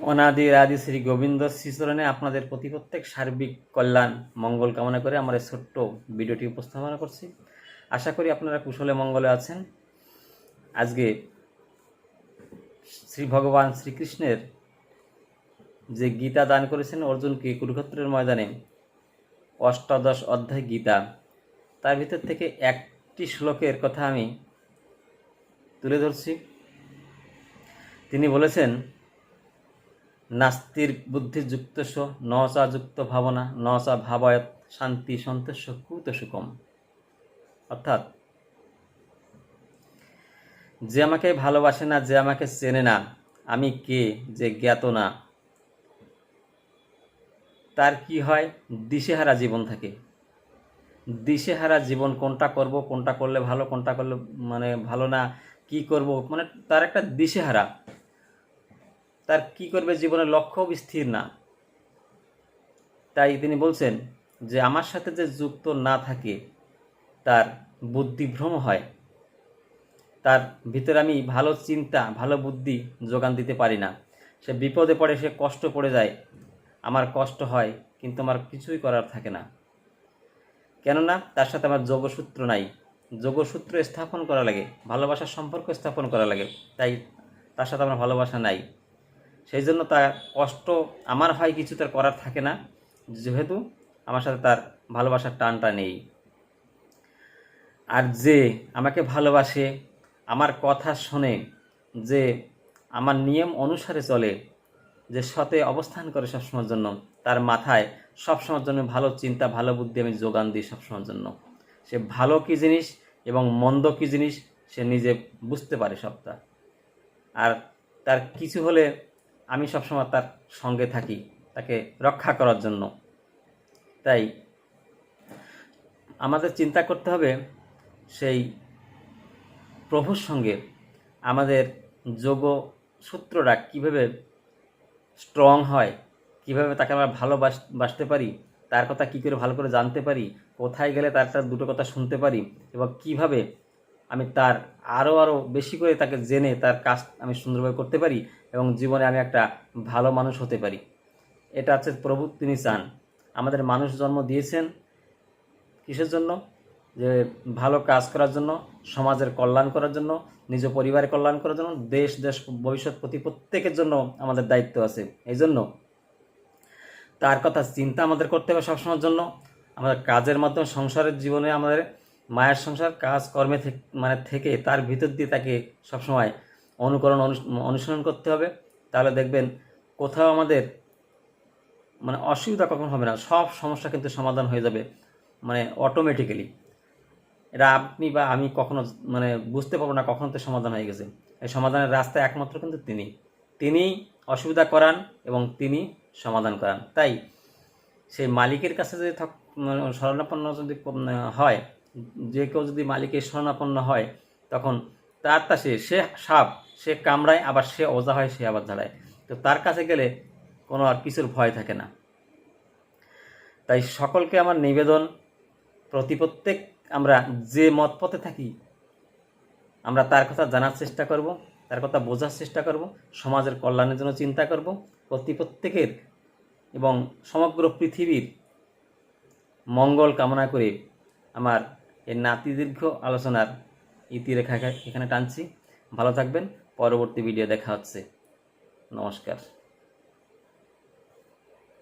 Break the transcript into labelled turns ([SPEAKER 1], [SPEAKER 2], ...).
[SPEAKER 1] অনাদি আদি শ্রী গোবিন্দ শ্রীচরণে আপনাদের প্রতি প্রত্যেক সার্বিক কল্যাণ, মঙ্গল কামনা করে আমার এই ছোট্ট ভিডিওটি উপস্থাপনা করছি। আশা করি আপনারা কুশলে মঙ্গলে আছেন। আজকে শ্রী ভগবান শ্রীকৃষ্ণের যে গীতা দান করেছেন অর্জুনকে কুরুক্ষেত্রের ময়দানে অষ্টাদশ অধ্যায় গীতা, তার ভিতর থেকে একটি শ্লোকের কথা আমি তুলে ধরছি। তিনি বলেছেন নাস্তির বুদ্ধিযুক্ত ন চা যুক্ত ভাবনা ন চা ভাবায়ত, শান্তি সন্তোষ কুত সুকম অর্থাৎ, যে আমাকে ভালোবাসে না, যে আমাকে চেনে না, আমি কে, যে জ্ঞাত না, তার কি হয়? দিশেহারা জীবন থাকে। দিশেহারা জীবন কোনটা করব, কোনটা করলে ভালো, কোনটা করলে মানে ভালো না, কি করব? মানে তার একটা দিশেহারা। তার কি করবে জীবনের লক্ষ্য স্থির না। তাই তিনি বলছেন যে, আমার সাথে যে যুক্ত না থাকে, তার বুদ্ধিভ্রম হয়। তার ভিতরে আমি ভালো চিন্তা, ভালো বুদ্ধি যোগান দিতে পারি না। সে বিপদে পড়ে, সে কষ্ট পড়ে যায়। আমার কষ্ট হয়, কিন্তু আমার কিছুই করার থাকে না। কেননা, তার সাথে আমার যোগসূত্র নাই। যোগসূত্র স্থাপন করা লাগে, ভালোবাসার সম্পর্ক স্থাপন করা লাগে। তাই তার সাথে আমার ভালোবাসা নাই। সেই জন্য তার কষ্ট আমার হয় কিছু তার করার থাকে না। যেহেতু আমার সাথে তার ভালোবাসার টানটা নেই। আর যে আমাকে ভালোবাসে, আমার কথা শোনে, যে আমার নিয়ম অনুসারে চলে, যে সতে অবস্থান করে সবসময়ের জন্য, তার মাথায় সবসময়ের জন্য ভালো চিন্তা, ভালো বুদ্ধি আমি যোগান দিই সবসময়ের জন্য। সে ভালো কী জিনিস এবং মন্দ কী জিনিস সে নিজে বুঝতে পারে সবটা। আর তার কিছু হলে আমি সবসময় তার সঙ্গে থাকি, তাকে রক্ষা করার জন্য। তাই আমাদের চিন্তা করতে হবে সেই প্রভুর সঙ্গে আমাদের যোগ সূত্রটা কীভাবে স্ট্রং হয়, কীভাবে তাকে আমরা ভালোবাস, বাসতে পারি, তার কথা কী করে ভালো করে জানতে পারি, কোথায় গেলে তার দুটো কথা শুনতে পারি এবং কীভাবে আমি তার আরও আরও বেশি করে তাকে জেনে তার কাজ আমি সুন্দরভাবে করতে পারি এবং জীবনে আমি একটা ভালো মানুষ হতে পারি। এটা হচ্ছে প্রভু তিনি চান। আমাদের মানুষ জন্ম দিয়েছেন কিসের জন্য? যে ভালো কাজ করার জন্য, সমাজের কল্যাণ করার জন্য, নিজ পরিবারের কল্যাণ করার জন্য, দেশ দেশ, ভবিষ্যৎ প্রতি প্রত্যেকের জন্য আমাদের দায়িত্ব আছে। এই জন্য তার কথা চিন্তা আমাদের করতে হবে সবসময়ের জন্য। আমাদের কাজের মাধ্যমে, সংসারের জীবনে আমাদের মায়ের সংসার কাজ কর্মে মানে থেকে তার ভিতর দিয়ে তাকে সবসময় অনুকরণ অনুসরণ করতে হবে। তাহলে দেখবেন কোথাও আমাদের মানে অসুবিধা কখন হবে না। সব সমস্যা কিন্তু সমাধান হয়ে যাবে মানে অটোমেটিক্যালি এটা আপনি বা আমি কখনো মানে বুঝতে পারব না কখন তো সমাধান হয়ে গেছে। এই সমাধানের রাস্তা একমাত্র কিন্তু তিনি। তিনি অসুবিধা করান এবং তিনি সমাধান করান। তাই সেই মালিকের কাছে যদি মানে শরণাপন্ন যদি হয় যে কেউ যদি মালিকের শরণাপন্ন হয়, তখন তার তা সে সাপ, সে কামড়ায়, আবার সে ওজা হয়, সে আবার ঝাড়ায় তো তার কাছে গেলে কোনো আর কিছুর ভয় থাকে না। তাই সকলকে আমার নিবেদন, প্রতি প্রত্যেক আমরা যে মত পথে থাকি, আমরা তার কথা জানার চেষ্টা করব, তার কথা বোঝার চেষ্টা করব, সমাজের কল্যাণের জন্য চিন্তা করব, প্রতি প্রত্যেকের এবং সমগ্র পৃথিবীর মঙ্গল কামনা করে আমার এই নাতিদীর্ঘ আলোচনার ইতিরেখা এখানে টানছি। ভালো থাকবেন। পরবর্তী ভিডিও দেখা হচ্ছে। নমস্কার।